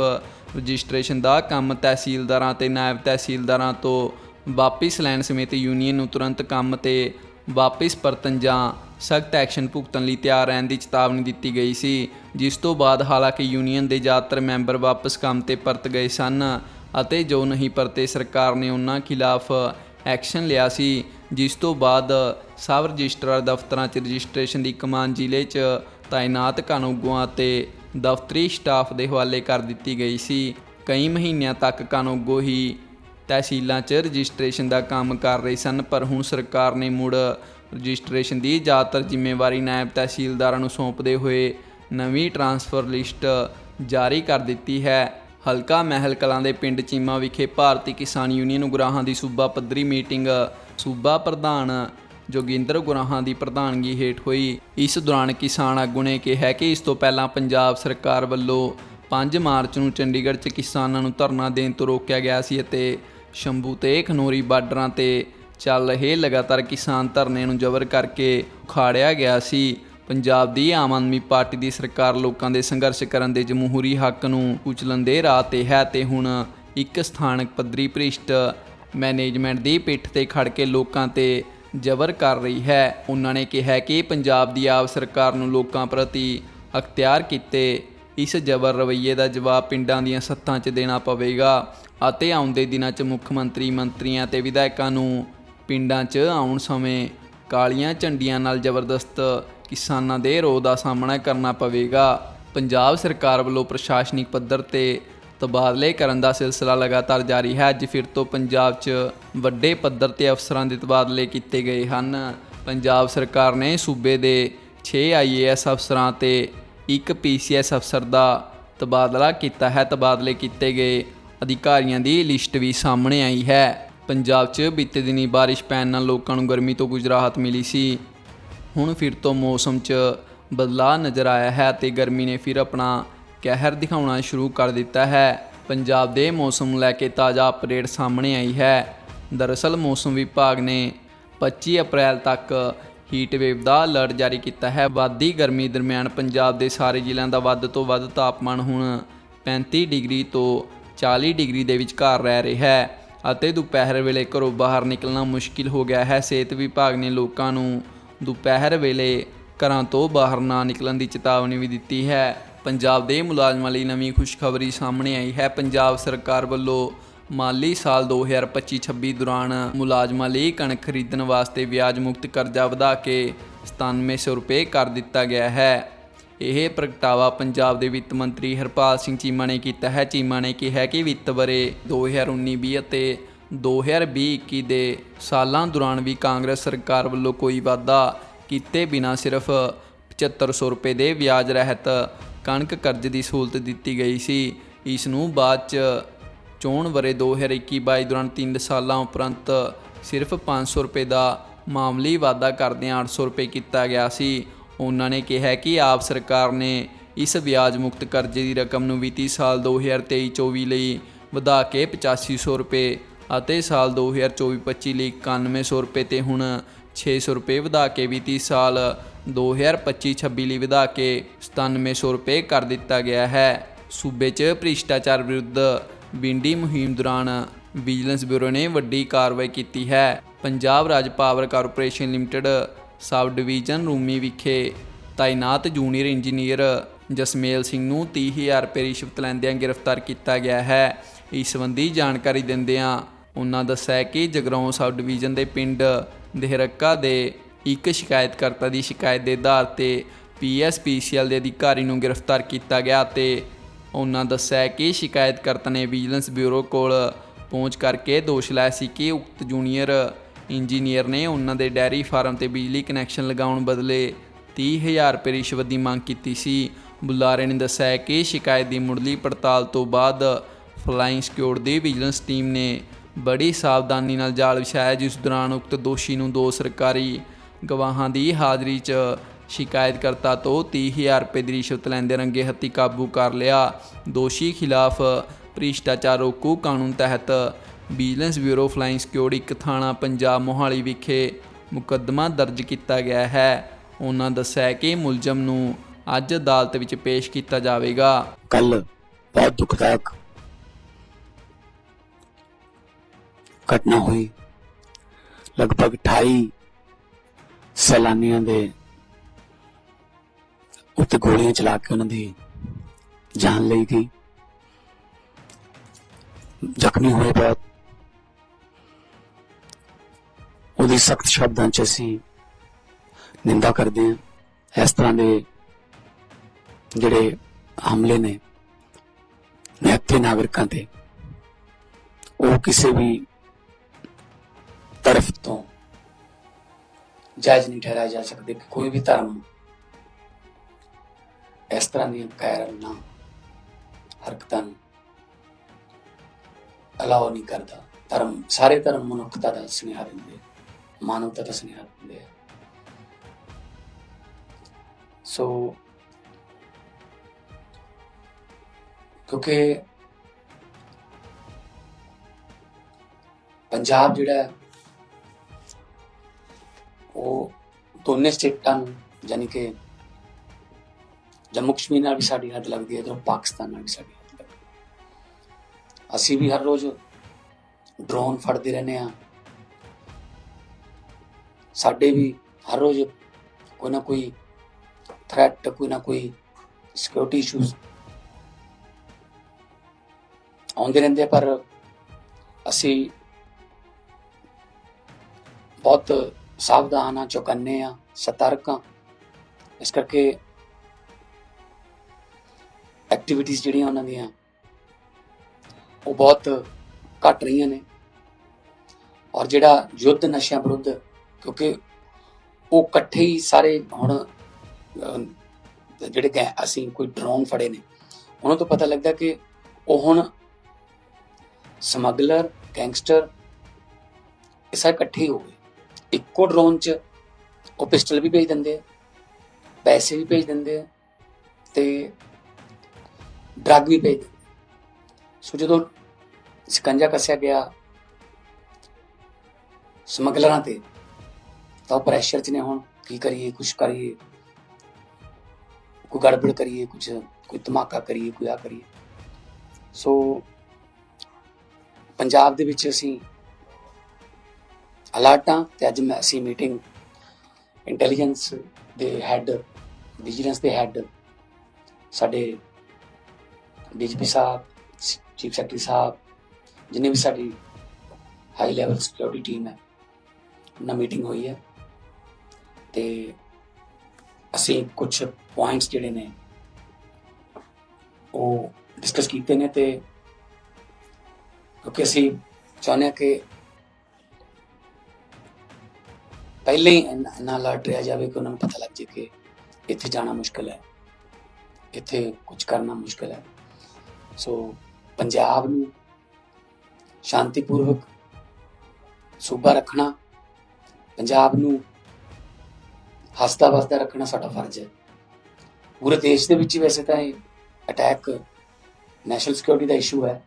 ਰਜਿਸਟ੍ਰੇਸ਼ਨ ਦਾ ਕੰਮ ਤਹਿਸੀਲਦਾਰਾਂ ਤੇ ਨਾਇਬ ਤਹਿਸੀਲਦਾਰਾਂ ਤੋਂ ਵਾਪਿਸ ਲੈਣ ਸਮੇਤ ਯੂਨੀਅਨ ਨੂੰ ਤੁਰੰਤ ਕੰਮ ਤੇ ਵਾਪਿਸ ਪਰਤਣ ਜਾਂ ਸਖਤ ਐਕਸ਼ਨ ਭੁਗਤਣ ਲਈ ਤਿਆਰ ਰਹਿਣ ਦੀ ਚੇਤਾਵਨੀ ਦਿੱਤੀ ਗਈ ਸੀ। ਜਿਸ ਤੋਂ ਬਾਅਦ ਹਾਲਾਂਕਿ ਯੂਨੀਅਨ ਦੇ ਜ਼ਿਆਦਾਤਰ ਮੈਂਬਰ ਵਾਪਸ ਕੰਮ ਤੇ ਪਰਤ ਗਏ ਸਨ ਅਤੇ ਜੋ ਨਹੀਂ ਪਰਤੇ ਸਰਕਾਰ ਨੇ ਉਹਨਾਂ ਖਿਲਾਫ ਐਕਸ਼ਨ ਲਿਆ ਸੀ, ਜਿਸ ਤੋਂ ਬਾਅਦ ਸਬ ਰਜਿਸਟਰਾਰ ਦਫ਼ਤਰਾਂ 'ਚ ਰਜਿਸਟ੍ਰੇਸ਼ਨ ਦੀ ਕਮਾਨ ਜ਼ਿਲ੍ਹੇ 'ਚ ਤਾਇਨਾਤ ਕਾਨੂੰਗੋਆਂ ਅਤੇ ਦਫ਼ਤਰੀ ਸਟਾਫ ਦੇ ਹਵਾਲੇ ਕਰ ਦਿੱਤੀ ਗਈ ਸੀ। ਕਈ ਮਹੀਨਿਆਂ ਤੱਕ ਕਾਨੂੰਗੋ ਹੀ ਤਹਿਸੀਲਾਂ 'ਚ ਰਜਿਸਟ੍ਰੇਸ਼ਨ ਦਾ ਕੰਮ ਕਰ ਰਹੇ ਸਨ, ਪਰ ਹੁਣ ਸਰਕਾਰ ਨੇ ਮੁੜ ਰਜਿਸਟ੍ਰੇਸ਼ਨ ਦੀ ਜ਼ਿਆਦਾਤਰ ਜ਼ਿੰਮੇਵਾਰੀ ਨਾਇਬ ਤਹਿਸੀਲਦਾਰਾਂ ਨੂੰ ਸੌਂਪਦੇ ਹੋਏ ਨਵੀਂ ਟਰਾਂਸਫਰ ਲਿਸਟ ਜਾਰੀ ਕਰ ਦਿੱਤੀ ਹੈ। ਹਲਕਾ ਮਹਿਲ ਕਲਾਂ ਦੇ ਪਿੰਡ ਚੀਮਾ ਵਿਖੇ ਭਾਰਤੀ ਕਿਸਾਨ ਯੂਨੀਅਨ ਉਗਰਾਹਾਂ ਦੀ ਸੂਬਾ ਪੱਧਰੀ ਮੀਟਿੰਗ। ਸੂਬਾ ਪ੍ਰਧਾਨ ਜੋਗਿੰਦਰ ਉਗਰਾਹਾਂ ਦੀ ਪ੍ਰਧਾਨਗੀ ਹੇਠ ਹੋਈ। ਇਸ ਦੌਰਾਨ ਕਿਸਾਨ ਆਗੂ ਨੇ ਕਿਹਾ ਕਿ ਇਸ ਤੋਂ ਪਹਿਲਾਂ ਪੰਜਾਬ ਸਰਕਾਰ ਵੱਲੋਂ 5 ਮਾਰਚ ਨੂੰ ਚੰਡੀਗੜ੍ਹ 'ਚ ਕਿਸਾਨਾਂ ਨੂੰ ਧਰਨਾ ਦੇਣ ਤੋਂ ਰੋਕਿਆ ਗਿਆ ਸੀ ਅਤੇ ਸ਼ੰਭੂ ਤੇ ਖਨੋਰੀ ਬਾਰਡਰਾਂ ਤੇ ਚੱਲ ਰਹੇ ਲਗਾਤਾਰ ਕਿਸਾਨ ਧਰਨੇ ਨੂੰ ਜ਼ਬਰ ਕਰਕੇ ਉਖਾੜਿਆ ਗਿਆ ਸੀ। ਪੰਜਾਬ ਦੀ ਆਮ ਆਦਮੀ ਪਾਰਟੀ ਦੀ ਸਰਕਾਰ ਲੋਕਾਂ ਦੇ ਸੰਘਰਸ਼ ਕਰਨ ਦੇ ਜਮਹੂਰੀ ਹੱਕ ਨੂੰ ਕੁਚਲਣ ਦੇ ਰਾਹ ਤੇ ਹੈ ਤੇ ਹੁਣ ਇੱਕ ਸਥਾਨਕ ਪੱਧਰੀ ਭ੍ਰਿਸ਼ਟ ਮੈਨੇਜਮੈਂਟ ਦੀ ਪਿੱਠ ਤੇ ਖੜ ਕੇ ਲੋਕਾਂ ਤੇ ਜ਼ਬਰ ਕਰ ਰਹੀ ਹੈ। ਉਹਨਾਂ ਨੇ ਕਿਹਾ ਕਿ ਪੰਜਾਬ ਦੀ ਆਪ ਸਰਕਾਰ ਨੂੰ ਲੋਕਾਂ ਪ੍ਰਤੀ ਅਖਤਿਆਰ ਕੀਤੇ। ਇਸ ਜ਼ਬਰ ਰਵੱਈਏ ਦਾ ਜਵਾਬ ਪਿੰਡਾਂ ਦੀਆਂ ਸੱਤਾਂ 'ਚ ਦੇਣਾ ਪਵੇਗਾ ਅਤੇ ਆਉਂਦੇ ਦਿਨਾਂ 'ਚ ਮੁੱਖ ਮੰਤਰੀ, ਮੰਤਰੀਆਂ ਤੇ ਵਿਧਾਇਕਾਂ ਨੂੰ ਪਿੰਡਾਂ 'ਚ ਆਉਣ ਸਮੇਂ ਕਾਲੀਆਂ ਝੰਡੀਆਂ ਨਾਲ ਜ਼ਬਰਦਸਤ ਕਿਸਾਨਾਂ ਦੇ ਰੋਹ ਦਾ ਸਾਹਮਣਾ ਕਰਨਾ ਪਵੇਗਾ। ਪੰਜਾਬ ਸਰਕਾਰ ਵੱਲੋਂ ਪ੍ਰਸ਼ਾਸਨਿਕ ਪੱਧਰ ਤੇ ਤਬਾਦਲੇ ਕਰਨ ਦਾ ਸਿਲਸਿਲਾ ਲਗਾਤਾਰ ਜਾਰੀ ਹੈ। ਅੱਜ ਫਿਰ ਤੋਂ ਪੰਜਾਬ 'ਚ ਵੱਡੇ ਪੱਧਰ ਤੇ ਅਫਸਰਾਂ ਦੇ ਤਬਾਦਲੇ ਕੀਤੇ ਗਏ ਹਨ। ਪੰਜਾਬ ਸਰਕਾਰ ਨੇ ਸੂਬੇ ਦੇ 6 ਆਈਏਐਸ ਅਫਸਰਾਂ ਤੇ ਇੱਕ ਪੀਸੀਐਸ ਅਫਸਰ ਦਾ ਤਬਾਦਲਾ ਕੀਤਾ ਹੈ। ਤਬਾਦਲੇ ਕੀਤੇ ਗਏ ਅਧਿਕਾਰੀਆਂ ਦੀ ਲਿਸਟ ਵੀ ਸਾਹਮਣੇ ਆਈ ਹੈ। ਪੰਜਾਬ 'ਚ ਬੀਤੇ ਦਿਨੀ ਬਾਰਿਸ਼ ਪੈਣ ਨਾਲ ਲੋਕਾਂ ਨੂੰ ਗਰਮੀ ਤੋਂ ਕੁਝ ਰਾਹਤ ਮਿਲੀ ਸੀ। ਹੁਣ ਫਿਰ ਤੋਂ ਮੌਸਮ 'ਚ ਬਦਲਾਅ ਨਜ਼ਰ ਆਇਆ ਹੈ ਤੇ ਗਰਮੀ ਨੇ ਫਿਰ ਆਪਣਾ ਕਹਿਰ ਦਿਖਾਉਣਾ ਸ਼ੁਰੂ ਕਰ ਦਿੱਤਾ ਹੈ। ਪੰਜਾਬ ਦੇ ਮੌਸਮ ਨੂੰ ਲੈ ਕੇ ਤਾਜ਼ਾ ਅਪਡੇਟ ਸਾਹਮਣੇ ਆਈ ਹੈ। ਦਰਅਸਲ ਮੌਸਮ ਵਿਭਾਗ ਨੇ 25 ਅਪ੍ਰੈਲ ਤੱਕ ਹੀਟ ਵੇਵ ਦਾ ਅਲਰਟ ਜਾਰੀ ਕੀਤਾ ਹੈ। ਵਾਦੀ ਗਰਮੀ ਦਰਮਿਆਨ ਪੰਜਾਬ ਦੇ ਸਾਰੇ ਜ਼ਿਲ੍ਹਿਆਂ ਦਾ ਵੱਧ ਤੋਂ ਵੱਧ ਤਾਪਮਾਨ ਹੁਣ 35 ਡਿਗਰੀ ਤੋਂ 40 ਡਿਗਰੀ ਦੇ ਵਿਚਕਾਰ ਰਹਿ ਰਿਹਾ ਹੈ ਅਤੇ ਦੁਪਹਿਰ ਵੇਲੇ ਘਰੋਂ ਬਾਹਰ ਨਿਕਲਣਾ ਮੁਸ਼ਕਿਲ ਹੋ ਗਿਆ ਹੈ। ਸਿਹਤ ਵਿਭਾਗ ਨੇ ਲੋਕਾਂ ਨੂੰ ਦੁਪਹਿਰ ਵੇਲੇ ਘਰਾਂ ਤੋਂ ਬਾਹਰ ਨਾ ਨਿਕਲਣ ਦੀ ਚੇਤਾਵਨੀ ਵੀ ਦਿੱਤੀ ਹੈ। ਪੰਜਾਬ ਦੇ ਮੁਲਾਜ਼ਮਾਂ ਲਈ ਨਵੀਂ ਖੁਸ਼ਖਬਰੀ ਸਾਹਮਣੇ ਆਈ ਹੈ। ਪੰਜਾਬ ਸਰਕਾਰ ਵੱਲੋਂ ਮਾਲੀ ਸਾਲ 2025-26 ਦੌਰਾਨ ਮੁਲਾਜ਼ਮਾਂ ਲਈ ਕਣਕ ਖਰੀਦਣ ਵਾਸਤੇ ਵਿਆਜ ਮੁਕਤ ਕਰਜ਼ਾ ਵਧਾ ਕੇ 9700 ਰੁਪਏ ਕਰ ਦਿੱਤਾ ਗਿਆ ਹੈ। ਇਹ ਪ੍ਰਗਟਾਵਾ ਪੰਜਾਬ ਦੇ ਵਿੱਤ ਮੰਤਰੀ ਹਰਪਾਲ ਸਿੰਘ ਚੀਮਾ ਨੇ ਕੀਤਾ ਹੈ। ਚੀਮਾ ਨੇ ਕਿਹਾ ਕਿ ਵਿੱਤ ਬਰੇ 2019-20 ਅਤੇ 2020-21 ਦੇ ਸਾਲਾਂ ਦੌਰਾਨ ਵੀ ਕਾਂਗਰਸ ਸਰਕਾਰ ਵੱਲੋਂ ਕੋਈ ਵਾਅਦਾ ਕੀਤੇ ਬਿਨਾਂ ਸਿਰਫ 7500 ਰੁਪਏ ਦੇ ਵਿਆਜ ਰਹਿਤ ਕਣਕ ਕਰਜ਼ ਦੀ ਸਹੂਲਤ ਦਿੱਤੀ ਗਈ ਸੀ। ਇਸ ਨੂੰ ਬਾਅਦ ਚ ਚੋਣ ਵਰੇ 2021-22 ਦੌਰਾਨ 3 ਸਾਲਾਂ ਉਪਰੰਤ ਸਿਰਫ 500 ਰੁਪਏ ਦਾ ਮਾਮਲੀ ਵਾਅਦਾ ਕਰਦਿਆਂ 800 ਰੁਪਏ ਕੀਤਾ ਗਿਆ ਸੀ। ਉਹਨਾਂ ਨੇ ਕਿਹਾ ਕਿ ਆਪ ਸਰਕਾਰ ਨੇ ਇਸ ਵਿਆਜ ਮੁਕਤ ਕਰਜ਼ੇ ਦੀ ਰਕਮ ਨੂੰ ਵਿੱਤੀ ਸਾਲ 2023-24 ਲਈ ਵਧਾ ਕੇ 8500 ਰੁਪਏ ਅਤੇ ਸਾਲ 2024-25 ਲਈ 9100 ਰੁਪਏ ਤੇ ਹੁਣ 600 ਰੁਪਏ ਵਧਾ ਕੇ ਵੀ ਵਿੱਤੀ ਸਾਲ 2025-26 ਲਈ ਵਧਾ ਕੇ 9700 ਰੁਪਏ ਕਰ ਦਿੱਤਾ ਗਿਆ ਹੈ। ਸੂਬੇ 'ਚ ਭ੍ਰਿਸ਼ਟਾਚਾਰ ਵਿਰੁੱਧ ਵਿੰਡੀ ਮੁਹਿੰਮ ਦੌਰਾਨ ਵਿਜੀਲੈਂਸ ਬਿਊਰੋ ਨੇ ਵੱਡੀ ਕਾਰਵਾਈ ਕੀਤੀ ਹੈ। Punjab Raj power corporation limited sub division Rumi ਵਿਖੇ ਤਾਇਨਾਤ ਜੂਨੀਅਰ ਇੰਜੀਨੀਅਰ ਜਸਮੇਲ ਸਿੰਘ ਨੂੰ 30000 ਰੁਪਏ ਰਿਸ਼ਵਤ ਲੈਂਦਿਆਂ ਗ੍ਰਿਫਤਾਰ ਕੀਤਾ ਗਿਆ ਹੈ। ਇਸ ਸੰਬੰਧੀ ਜਾਣਕਾਰੀ ਦਿੰਦਿਆਂ ਉਹਨਾਂ ਦੱਸਿਆ ਕਿ ਜਗਰਾਉਂ ਸਬ ਡਿਵੀਜ਼ਨ ਦੇ ਪਿੰਡ ਦੇਹਰੱਕਾ ਦੇ ਇੱਕ ਸ਼ਿਕਾਇਤਕਰਤਾ ਦੀ ਸ਼ਿਕਾਇਤ ਦੇ ਆਧਾਰ ਤੇ ਪੀਐਸਪੀਸੀਐਲ ਦੇ ਅਧਿਕਾਰੀ ਨੂੰ ਗ੍ਰਿਫਤਾਰ ਕੀਤਾ ਗਿਆ ਤੇ ਉਹਨਾਂ ਦੱਸਿਆ ਕਿ ਸ਼ਿਕਾਇਤਕਰਤਾ ਨੇ ਵਿਜੀਲੈਂਸ ਬਿਊਰੋ ਕੋਲ ਪਹੁੰਚ ਕਰਕੇ ਦੋਸ਼ ਲਾਇਆ ਸੀ ਕਿ ਉਕਤ ਜੂਨੀਅਰ ਇੰਜੀਨੀਅਰ ਨੇ ਉਹਨਾਂ ਦੇ ਡੈਰੀ ਫਾਰਮ ਤੇ ਬਿਜਲੀ ਕਨੈਕਸ਼ਨ ਲਗਾਉਣ ਬਦਲੇ 30000 ਰੁਪਏ ਰਿਸ਼ਵਤ ਦੀ ਮੰਗ ਕੀਤੀ ਸੀ। ਬੁਲਾਰੇ ਨੇ ਦੱਸਿਆ ਕਿ ਸ਼ਿਕਾਇਤ ਦੀ ਮੁੱਢਲੀ ਪੜਤਾਲ ਤੋਂ ਬਾਅਦ ਫਲਾਈਂਗ ਸਕਿਉਰਡ ਦੀ ਵਿਜੀਲੈਂਸ ਟੀਮ ਨੇ ਬੜੀ ਸਾਵਧਾਨੀ ਨਾਲ ਜਾਲ ਵਿਛਾਇਆ, ਜਿਸ ਦੌਰਾਨ ਉਕਤ ਦੋਸ਼ੀ ਨੂੰ ਦੋ ਸਰਕਾਰੀ ਗਵਾਹਾਂ ਦੀ ਹਾਜ਼ਰੀ 'ਚ ਸ਼ਿਕਾਇਤਕਰਤਾ ਤੋਂ 30000 ਰੁਪਏ ਦੀ ਰਿਸ਼ਵਤ ਲੈਂਦੇ ਰੰਗੇ ਹੱਥੀ ਕਾਬੂ ਕਰ ਲਿਆ। ਦੋਸ਼ੀ ਖਿਲਾਫ ਭ੍ਰਿਸ਼ਟਾਚਾਰ ਰੋਕੂ ਕਾਨੂੰਨ ਤਹਿਤ ਵਿਜੀਲੈਂਸ ਬਿਊਰੋ ਫਲਾਈਂਗ ਸਕਿਉਰਡ ਇੱਕ ਥਾਣਾ, ਪੰਜਾਬ ਮੋਹਾਲੀ ਵਿਖੇ ਮੁਕੱਦਮਾ ਦਰਜ ਕੀਤਾ ਗਿਆ ਹੈ। ਉਹਨਾਂ ਦੱਸਿਆ ਕਿ ਮੁਲਜ਼ਮ ਨੂੰ ਅੱਜ ਅਦਾਲਤ ਵਿੱਚ ਪੇਸ਼ ਕੀਤਾ ਜਾਵੇਗਾ। ਕੱਲ ਬਹੁਤ ਦੁਖਦਾਇਕ ਘਟਨਾ ਹੋਈ। ਲਗਭਗ 28 ਸੈਲਾਨੀਆਂ ਦੇ ਉੱਤੇ ਗੋਲੀਆਂ ਚਲਾ ਕੇ ਉਹਨਾਂ ਦੀ ਜਾਨ ਲਈ ਗਈ। ਜ਼ਖਮੀ ਹੋਏ ਬਹੁਤ ਉਹਦੀ ਸਖਤ ਸ਼ਬਦਾਂ ਚ ਅਸੀਂ ਨਿੰਦਾ ਕਰਦੇ ਹਾਂ। ਇਸ ਤਰ੍ਹਾਂ ਦੇ ਜਿਹੜੇ ਹਮਲੇ ਨੇ ਨਿਹੱਥੇ ਨਾਗਰਿਕਾਂ ਤੇ ਉਹ ਕਿਸੇ ਵੀ ਤਰਫ ਤੋਂ ਜਾਇਜ਼ ਨਹੀਂ ਠਹਿਰਾਏ ਜਾ ਸਕਦੇ ਕਿ ਕੋਈ ਵੀ ਧਰਮ ਇਸ ਤਰ੍ਹਾਂ ਦੀਆਂ ਕਾਇਰਾਨਾ ਹਰਕਤਾਂ ਅਲਾਉ ਨਹੀਂ ਕਰਦਾ। ਧਰਮ, ਸਾਰੇ ਧਰਮ ਮਨੁੱਖਤਾ ਦਾ ਸੁਨੇਹਾ ਦਿੰਦੇ ਮਾਨਵਤਾ ਦਾ ਸੁਨੇਹਾ ਦਿੰਦੇ ਆ। ਸੋ ਕਿਉਂਕਿ ਪੰਜਾਬ ਜਿਹੜਾ ਉਹ ਦੋਨੇ ਸਟੇਟਾਂ ਨੂੰ ਯਾਨੀ ਕਿ ਜੰਮੂ ਕਸ਼ਮੀਰ ਨਾਲ ਵੀ ਸਾਡੀ ਹੱਦ ਲੱਗਦੀ ਹੈ ਤੇ ਪਾਕਿਸਤਾਨ ਨਾਲ ਵੀ ਸਾਡੀ ਹੱਦ ਲੱਗਦੀ ਹੈ ਅਸੀਂ ਵੀ ਹਰ ਰੋਜ਼ ਡਰੋਨ ਫੜਦੇ ਰਹਿੰਦੇ ਆ ਸਾਡੇ ਵੀ ਹਰ ਰੋਜ਼ ਕੋਈ ਨਾ ਕੋਈ ਥ੍ਰੈਟ ਕੋਈ ਨਾ ਕੋਈ ਸਿਕਿਉਰਿਟੀ ਇਸ਼ੂਜ਼ ਆਉਂਦੇ ਰਹਿੰਦੇ ਪਰ ਅਸੀਂ ਬਹੁਤ ਸਾਵਧਾਨ ਆ, ਚੁਕੰਨੇ ਆ, ਸਤਰਕ ਆ। ਇਸ ਕਰਕੇ ਐਕਟੀਵਿਟੀਜ਼ ਜਿਹੜੀਆਂ ਉਹਨਾਂ ਦੀਆਂ, ਉਹ ਬਹੁਤ ਘਟ ਰਹੀਆਂ ਨੇ। ਔਰ ਜਿਹੜਾ ਯੁੱਧ ਨਸ਼ਿਆਂ ਵਿਰੁੱਧ, ਕਿਉਂਕਿ ਉਹ ਇਕੱਠੇ ਹੀ ਸਾਰੇ ਹੁਣ ਜਿਹੜੇ ਗਏ ਅਸੀਂ ਕੋਈ ਡਰੋਨ ਫੜੇ ਨੇ, ਉਹਨਾਂ ਤੋਂ ਪਤਾ ਲੱਗਦਾ ਕਿ ਉਹ ਹੁਣ ਸਮਗਲਰ, ਗੈਂਗਸਟਰ, ਇਹ ਸਾਰੇ ਇਕੱਠੇ ਹੀ ਹੋ ਗਏ। ਇੱਕੋ ਡਰੋਨ 'ਚ ਉਹ ਪਿਸਟਲ ਵੀ ਭੇਜ ਦਿੰਦੇ ਆ, ਪੈਸੇ ਵੀ ਭੇਜ ਦਿੰਦੇ ਆ ਤੇ ਡਰੱਗ ਵੀ ਭੇਜ ਦਿੰਦੇ ਸੋ ਜਦੋਂ ਸਿਕੰਜਾ ਕੱਸਿਆ ਗਿਆ ਸਮਗਲਰਾਂ ਤੇ, ਤਾਂ ਉਹ ਪ੍ਰੈਸ਼ਰ 'ਚ ਨੇ ਹੁਣ, ਕੀ ਕਰੀਏ, ਕੁਛ ਕਰੀਏ, ਕੋਈ ਗੜਬੜ ਕਰੀਏ, ਕੁਛ, ਕੋਈ ਧਮਾਕਾ ਕਰੀਏ, ਕੋਈ ਆ ਕਰੀਏ। ਸੋ ਪੰਜਾਬ ਦੇ ਵਿੱਚ ਅਸੀਂ ਅਲਰਟ ਹਾਂ ਤੇ ਅੱਜ ਮੈਂ ਅਸੀਂ ਮੀਟਿੰਗ ਇੰਟੈਲੀਜੈਂਸ ਦੇ ਹੈੱਡ ਵਿਜੀਲੈਂਸ ਦੇ ਹੈੱਡ ਸਾਡੇ ਡੀਜੀਪੀ ਸਾਹਿਬ ਚੀਫ ਸੈਕਟਰੀ ਸਾਹਿਬ, ਜਿੰਨੇ ਵੀ ਸਾਡੀ ਹਾਈ ਲੈਵਲ ਸਿਕਿਉਰਿਟੀ ਟੀਮ ਹੈ ਨਾ ਮੀਟਿੰਗ ਹੋਈ ਹੈ ਤੇ ਅਸੀਂ ਕੁਝ ਪੁਆਇੰਟਸ ਜਿਹੜੇ ਨੇ ਉਹ ਡਿਸਕਸ ਕੀਤੇ ਨੇ ਤੇ ਕਿਉਂਕਿ ਅਸੀਂ ਚਾਹੁੰਦੇ ਹਾਂ ਕਿ ਪਹਿਲੇ ਹੀ ਨਾ ਅਲਰਟ ਰਿਹਾ ਜਾਵੇ ਕਿ ਉਹਨਾਂ ਨੂੰ ਪਤਾ ਲੱਗ ਜੇ ਕਿ ਇੱਥੇ ਜਾਣਾ ਮੁਸ਼ਕਲ ਹੈ। ਇੱਥੇ ਕੁਝ ਕਰਨਾ ਮੁਸ਼ਕਲ ਹੈ। ਸੋ ਪੰਜਾਬ ਨੂੰ ਸ਼ਾਂਤੀਪੂਰਵਕ ਸੂਬਾ ਰੱਖਣਾ, ਪੰਜਾਬ ਨੂੰ ਹਸਤਾ ਵਸਦਾ ਰੱਖਣਾ ਸਾਡਾ ਫਰਜ਼ ਹੈ। ਪੂਰੇ ਦੇਸ਼ ਦੇ ਵਿੱਚ ਵੈਸੇ ਤਾਂ ਇਹ ਅਟੈਕ ਨੈਸ਼ਨਲ ਸਿਕਿਉਰਿਟੀ ਦਾ ਇਸ਼ੂ ਹੈ।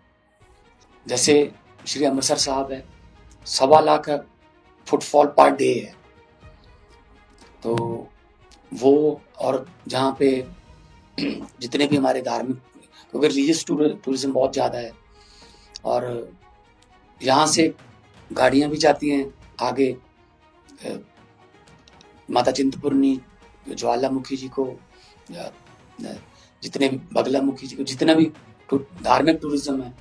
ਜੈਸੇ ਸ਼੍ਰੀ ਅੰਮ੍ਰਿਤਸਰ ਸਾਹਿਬ ਹੈ, ਸਵਾ ਲੱਖ ਫੁੱਟਫਾਲ ਪਰ ਡੇ ਹੈ। तो वो और जहाँ पे जितने भी हमारे धार्मिक, क्योंकि रिलीजियस टूरिज़्म बहुत ज़्यादा है और यहाँ से गाड़ियाँ भी जाती हैं आगे माता चिंतपूर्णी, ज्वालामुखी जी को जितने भी बगलामुखी जी को, जितना भी धार्मिक टूरिज़्म है,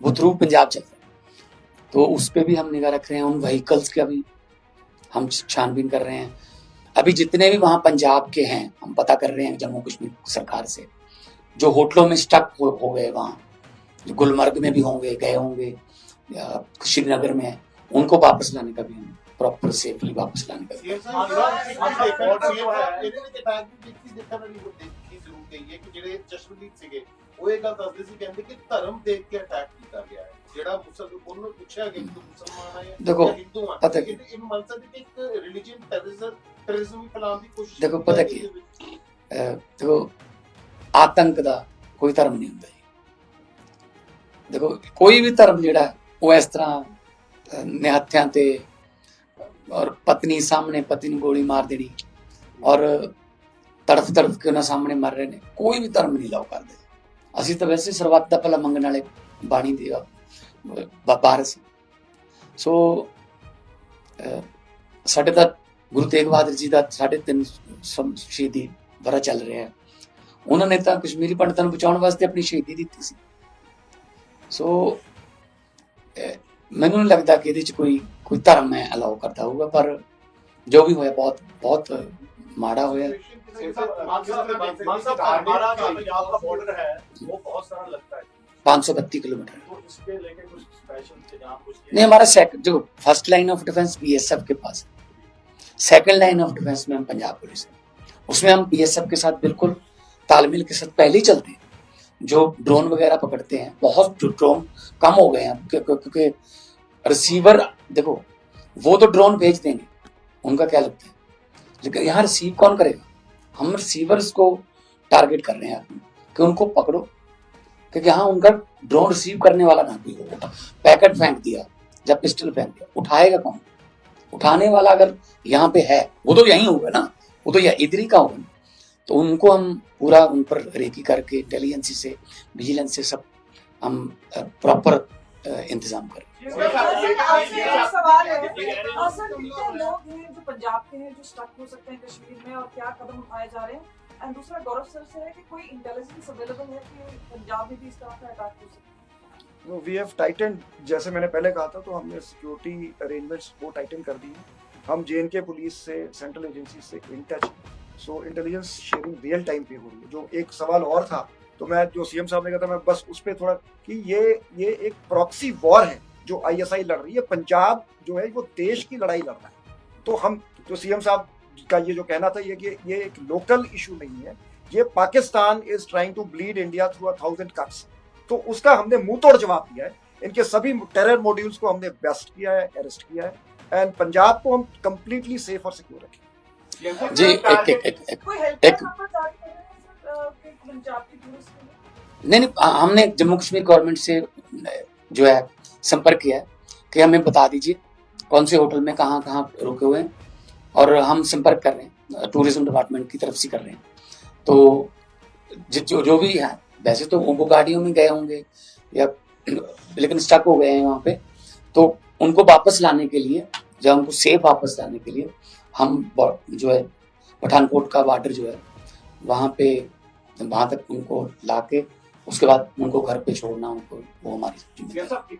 वो थ्रू पंजाब चल रहा है। तो उस पर भी हम निगाह रख रहे हैं, उन व्हीकल्स का भी हम छानबीन कर रहे हैं। अभी जितने भी वहाँ पंजाब के हैं हम पता कर रहे हैं जम्मू कश्मीर सरकार से जो होटलों में स्टक हो, हो गए वहाँ गुलमर्ग में भी होंगे गए होंगे श्रीनगर में उनको वापस लाने का भी हम प्रॉपर सेफली वापस लाने का ਜਿਹੜਾ ਮੁਸਲਮਾਨ ਉਹਨੂੰ ਨੂੰ ਪੁੱਛਿਆ ਗਿਆ ਕਿ ਤੂੰ ਮੁਸਲਮਾਨ ਹੈ ਦੇਖੋ, ਹਿੰਦੂ ਹੈ ਪਤਾ ਕੀ- ਇਹ ਮੰਨ ਸਕਦੇ ਕਿ ਇੱਕ ਰਿਲੀਜੀਅਨ ਟੈਰਰਿਜ਼ਮ ਟੈਰਰਿਜ਼ਮ ਫੈਲਾਉਣ ਦੀ ਕੋਸ਼ਿਸ਼ ਦੇਖੋ, ਪਤਾ ਕੀ- ਦੇਖੋ ਆਤੰਕ ਦਾ ਕੋਈ ਧਰਮ ਨਹੀਂ ਹੁੰਦਾ ਜੀ। ਦੇਖੋ ਕੋਈ ਵੀ ਧਰਮ ਜਿਹੜਾ ਹੈ, ਉਹ ਇਸ ਤਰ੍ਹਾਂ ਨਿਹੱਥਿਆਂ ਤੇ ਔਰ ਪਤਨੀ ਸਾਹਮਣੇ ਪਤੀ ਨੂੰ ਗੋਲੀ ਮਾਰ ਦੇਣੀ ਔਰ ਤੜਫ ਤੜਫ ਕੇ ਉਹਨਾਂ ਸਾਹਮਣੇ ਮਰ ਰਹੇ ਨੇ ਕੋਈ ਵੀ ਧਰਮ ਨਹੀਂ ਲਾਉ ਕਰਦੇ। ਅਸੀਂ ਤਾਂ ਵੈਸੇ ਸਰਬੱਤ ਦਾ ਭਲਾ ਮੰਗਣ ਵਾਲੇ ਬਾਣੀ ਦੇ ਬਾਹਰ ਸੀ ਸੋ ਸਾਡੇ ਦਾ ਗੁਰੂ ਤੇਗ ਬਹਾਦਰ ਜੀ ਦਾ 3.5 ਸ਼ਹੀਦੀ ਵਰਾ ਚੱਲ ਰਿਹਾ ਹੈ ਉਹਨਾਂ ਨੇ ਤਾਂ ਕਸ਼ਮੀਰੀ ਪੰਡਤਾਂ ਨੂੰ ਬਚਾਉਣ ਵਾਸਤੇ ਆਪਣੀ ਸ਼ਹੀਦੀ ਦਿੱਤੀ ਸੀ ਸੋ ਮੈਨੂੰ ਨਹੀਂ ਲੱਗਦਾ ਕਿ ਇਹਦੇ 'ਚ ਕੋਈ ਕੋਈ ਧਰਮ ਹੈ ਅਲਾਉ ਕਰਦਾ ਹੋਊਗਾ ਪਰ ਜੋ ਵੀ ਹੋਇਆ ਬਹੁਤ ਬਹੁਤ ਮਾੜਾ ਹੋਇਆ ਮਾਨਸਾ ਮਾਨਸਾ ਪੰਜਾਬ ਦਾ ਬਾਰਡਰ ਹੈ ਉਹ ਬਹੁਤ ਸਾਰਾ ਲੱਗਦਾ ਹੈ है सौ 532 किलोमीटर। नहीं, हमारा जो first line of defence BSF के पास है। सेकंड लाइन ऑफ़ डिफेंस में हम पंजाब पुलिस है। उसमें हम बीएसएफ के साथ बिल्कुल तालमेल के साथ पहले ही चलते हैं। जो ड्रोन वगैरह पकड़ते हैं, बहुत ड्रोन कम हो गए हैं, क्यों- क्यों- क्योंकि रिसीवर देखो, वो तो ड्रोन भेज देंगे, उनका क्या लगता है? लेकिन यहाँ रिसीव कौन करेगा? हम रिसीवर्स को टारगेट कर रहे हैं, कि उनको पकड़ो क्योंकि यहाँ उनका ड्रोन रिसीव करने वाला ना कोई होगा पैकेट फेंक दिया या पिस्टल फेंक दिया। उठाएगा कौन? उठाने वाला अगर यहाँ पे है, वो तो यहीं होगा ना, वो तो यहाँ इधर ही का होगा। तो उनको हम पूरा उन पर रेकी करके इंटेलिजेंसी से विजिलेंस से सब हम प्रॉपर इंतज़ाम करें। है लोग हैं जो पंजाब के हैं, जो स्टक हो सकते हैं कश्मीर में और क्या कदम उठाए जा रहे हैं। एंड दूसरा, गौरव सर से है कि कोई इंटेलिजेंस अवेलेबल है कि पंजाब में भी इस तरह का अटैक हो सकता वी हैव टाइटन जैसे मैंने पहले कहा था तो हमने सिक्योरिटी अरेंजमेंट्स वो टाइटन कर दी है। हम जे के पुलिस से सेंट्रल एजेंसी से in touch so intelligence sharing real time पे हो रही है। जो एक सवाल और था तो मैं जो सीएम साहब ने कहा था, मैं बस उस पर थोड़ा कि ये ये एक प्रॉक्सी वॉर है, जो आईएसआई लड़ रही है। पंजाब जो है, वो देश की लड़ाई लड़ रहा है। तो हम, जो सीएम साहब का ये जो कहना था ये कि ये एक लोकल इशू नहीं है। ये Pakistan is trying to bleed India through a thousand cuts तो उसका हमने मुँह तोड़ जवाब दिया है। इनके सभी टेरर मॉड्यूल्स को हमने बेस्ट किया है अरेस्ट किया है। एंड पंजाब को हम कंप्लीटली सेफ़ और सिक्योर रखें जी एक एक एक, एक एक- नहीं नहीं हमने जम्मू कश्मीर गवर्नमेंट से जो है संपर्क किया है कि हमें बता दीजिए कौन से होटल में कहाँ कहाँ रुके हुए हैं। और हम संपर्क कर रहे हैं टूरिज़्म डिपार्टमेंट की तरफ़ से कर रहे हैं तो जो जो- भी है, वैसे तो उनको गाड़ियों में गए होंगे, या लेकिन स्टक हो गए हैं वहाँ पे तो उनको वापस लाने के लिए, या उनको सेफ़ वापस लाने के लिए, हम जो है, पठानकोट का बॉर्डर जो है, वहाँ पे, वहाँ तक उनको ला के उसके बाद उनको घर पे छोड़ना, उनको, वो हमारी।